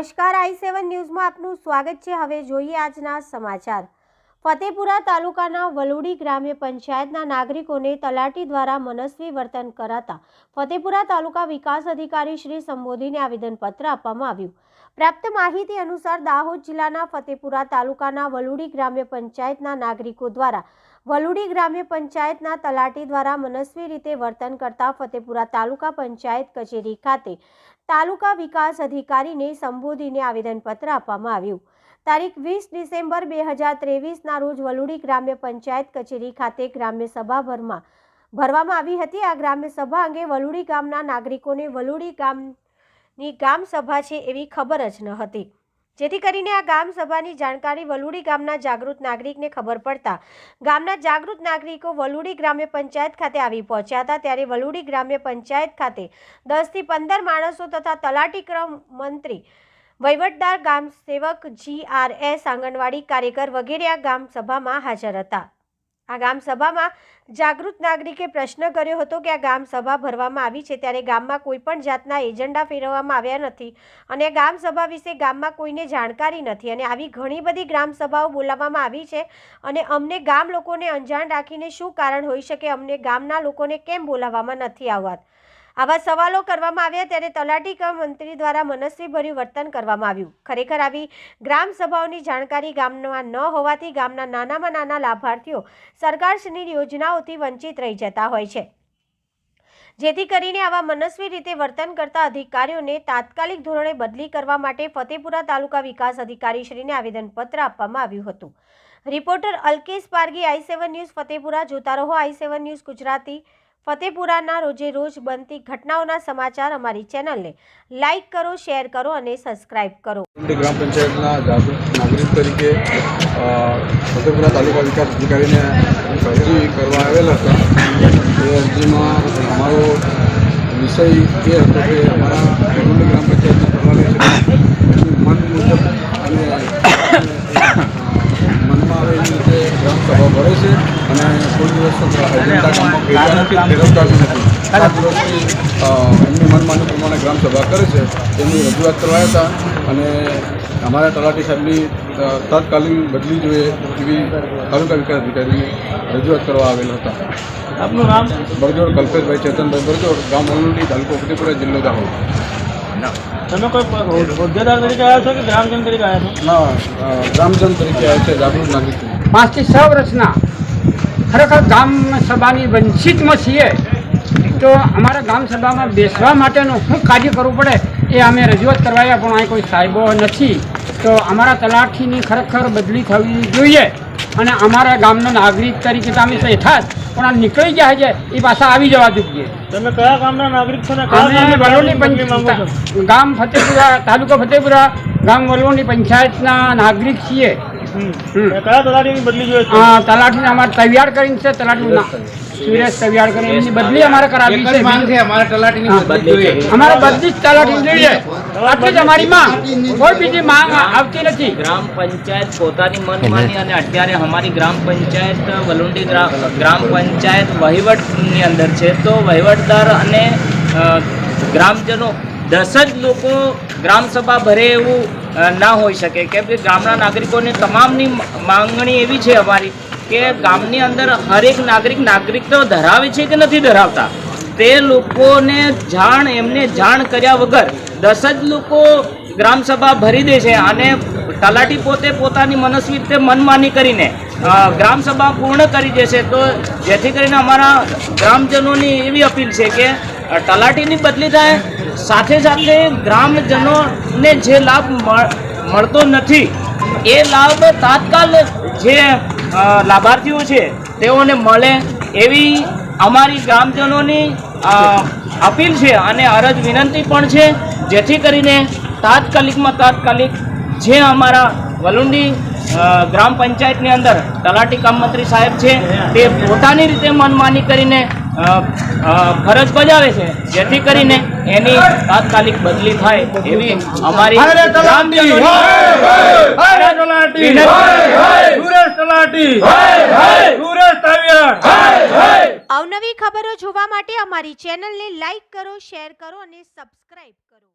નમસ્કાર, આઈ સેવન ન્યૂઝમાં આપનું સ્વાગત છે. હવે જોઈએ આજના સમાચાર. ફતેપુરા તાલુકાના વલુડી ગ્રામ્ય પંચાયતના નાગરિકોને તલાટી દ્વારા મનસ્વી વર્તન કરાતા ફતેપુરા તાલુકા વિકાસ અધિકારી શ્રી સંબોધીને આવેદનપત્ર આપવામાં આવ્યું. પ્રાપ્ત માહિતી અનુસાર દાહોદ જિલ્લાના ફતેપુરા તાલુકાના વલુડી ગ્રામ્ય પંચાયતના નાગરિકો દ્વારા વલુડી ગ્રામ્ય પંચાયતના તલાટી દ્વારા મનસ્વી રીતે વર્તન કરતા ફતેપુરા તાલુકા પંચાયત કચેરી ખાતે તાલુકા વિકાસ અધિકારીને સંબોધીને આવેદનપત્ર આપવામાં આવ્યું. તારીખ વીસ ડિસેમ્બર બે હજાર ત્રેવીસના રોજ વલુડી ગ્રામ્ય પંચાયત કચેરી ખાતે ગ્રામ્ય સભા ભરમાં ભરવામાં આવી હતી. આ ગ્રામ્ય સભા અંગે વલુડી ગામના નાગરિકોને વલુડી ગામની ગામ છે એવી ખબર જ ન હતી. જેથી કરીને આ ગામ સભાની જાણકારી વલુડી ગામના જાગૃત નાગરિકને ખબર પડતા ગામના જાગૃત નાગરિકો વલુડી ગ્રામ્ય પંચાયત ખાતે આવી પહોંચ્યા હતા. ત્યારે વલુડી ગ્રામ્ય પંચાયત ખાતે દસથી પંદર માણસો તથા તલાટીક્રમ મંત્રી વહીવટદાર ગામ સેવક જી આર એસ આંગણવાડી કાર્યકર વગેરે આ ગામ સભામાં હાજર હતા. આ ગામ સભામાં જાગૃત નાગરિકે પ્રશ્ન કર્યો હતો કે આ ગામ સભા ભરવામાં આવી છે ત્યારે ગામમાં કોઈ પણ જાતના એજન્ડા ફેરવવામાં આવ્યા નથી અને ગામ સભા વિશે ગામમાં કોઈને જાણકારી નથી અને આવી ઘણી બધી ગ્રામ સભાઓ બોલાવવામાં આવી છે અને અમને ગામ લોકોને અંજાણ રાખીને શું કારણ હોઈ શકે? અમને ગામના લોકોને કેમ બોલાવવામાં નથી આવવા આવા સવાલો કરવામાં આવ્યા ત્યારે તલાટી કમ મંત્રી દ્વારા મનસ્વીભર્યું વર્તન કરવામાં આવ્યું. ખરેખર આવી ગ્રામ સભાઓની જાણકારી ગામમાં ન હોવાથી ગામના નાનામાં નાના લાભાર્થીઓ સરકારશ્રીની યોજનાઓથી વંચિત રહી જતા હોય છે. જેથી કરીને આવા મનસ્વી રીતે વર્તન કરતા અધિકારીઓને તાત્કાલિક ધોરણે બદલી કરવા માટે ફતેપુરા તાલુકા વિકાસ અધિકારીશ્રીને આવેદનપત્ર આપવામાં આવ્યું હતું. Reporter Alkesh Pargi, I seven news Fatepura, જોતા રહો, આઈ સેવન ન્યૂઝ ગુજરાતી. ફતેપુરાના રોજે રોજ બનતી ઘટનાઓના સમાચાર અમારી ચેનલને લાઇક કરો, શેર કરો અને સબસ્ક્રાઇબ કરો. ગ્રામ પંચાયતના નાગરિક તરીકે ફતેપુરા તાલુકા વિકાસ અધિકારીને અરજી કરવા આવેલા હતા. એ અરજીમાં અમારો વિષય એ હતો કે અમારા ઉમટી ગ્રામ પંચાયતના પ્રભારી મન મુજબ અને મનમાં આવે એવી રીતે ગ્રામસભા ભરે છે અને કોઈ દિવસ સાત દિવસથી એમની મનમાની પ્રમાણે ગ્રામ સભા કરે છે. તેમની રજૂઆત કરવા હતા અને અમારા તલાટી સાહેબની તત્કાલીન તાત્કાલિક બદલી જોઈએ એવી તાલુકા વિકાસ અધિકારીને રજૂઆત કરવા આવેલા હતા. આપનું નામ? બરજોડ કલ્પેશભાઈ ચેતનભાઈ બરજોડ ગામ વલણુડી તાલુકો ફતેપુરા જિલ્લો દાહોદ. તમે કોઈ હોદ્દેદાર તરીકે આવ્યા છો કે ગ્રામજન તરીકે આવ્યા છો? ના ગ્રામજન તરીકે આવ્યા છે જાગૃત નાગરિક. પાંચથી છ વર્ષના. ખરેખર ગામ સભાની વંચિતમાં છીએ તો અમારા ગામ સભામાં બેસવા માટેનું શું કાર્ય કરવું પડે એ અમે રજૂઆત કરવાયા પણ અહીં કોઈ સાહેબો નથી. તો અમારા તલાઠીની ખરેખર બદલી થવી જોઈએ અને અમારા ગામના નાગરિક તરીકે તો અમે બેઠા જ પણ આ નીકળી જાય છે એ પાછા આવી જવા જોઈએ. તમે કયા ગામના નાગરિક છો અમે વલોની પંચાયત ગામ ફતેપુરા તાલુકો ફતેપુરા ગામ વલોની પંચાયતના નાગરિક છીએ. કયા તલાટીની બદલી જોઈએ છે? તલાટીને અમારે તૈયાર કરીને છે તલાટીનું નામ સુરેશ તૈયાર કરીને એમની બદલી અમારે કરાવી છે. હા, અમારે બદલી જ તલાટી જોઈએ. આટલી જ અમારી માંગ. કોઈ બીજી માંગ આવતી નથી. ગ્રામ પંચાયત પોતાની મનમાની અને અત્યારે અમારી ગ્રામ પંચાયત વલુંડી ગ્રામ પંચાયત વહીવટની અંદર છે. તો વહીવટદાર અને ગ્રામજનો દસ જ લોકો ગ્રામ સભા ભરે એવું ના હોઈ શકે. કેમ કે ગામના નાગરિકોની તમામની માંગણી એવી છે અમારી કે ગામની અંદર હરેક નાગરિક નાગરિકતા ધરાવે છે કે નથી ધરાવતા. તે લોકોને જાણ, એમને જાણ કર્યા વગર દસ જ લોકો ગ્રામસભા ભરી દે છે અને તલાટી પોતે પોતાની મનસ્વી રીતે મનમાની કરીને ગ્રામસભા પૂર્ણ કરી દેશે. તો જેથી કરીને અમારા ગ્રામજનોની એવી અપીલ છે કે તલાટીની બદલી થાય, સાથે સાથે ગ્રામજનોને જે લાભ મળ- મળતો નથી, એ લાભ તાત્કાલ જે લાભાર્થીઓ છે, તેઓને મળે એવી અમારી ગ્રામજનોની અપીલ છે અને અરજ વિનંતી પણ છે, જેથી કરીને તાત્કાલિકમાં તાત્કાલિક જે અમારા વલુંડી ગ્રામ પંચાયતની અંદર તલાટી કામ મંત્રી સાહેબ છે, તે પોતાની રીતે મનમાની કરીને ફરજ બજાવે છે. જેથી કરીને એની તાત્કાલિક બદલી થાય એવી અમારી ગ્રામજનોની હાય તલાટી. વિનંતી. સુરેશ તલાટી. સુરેશ તાવિયાડ અવનવી ખબરો જોવા માટે અમારી ચેનલને લાઈક કરો શેર કરો અને સબસ્ક્રાઈબ કરો.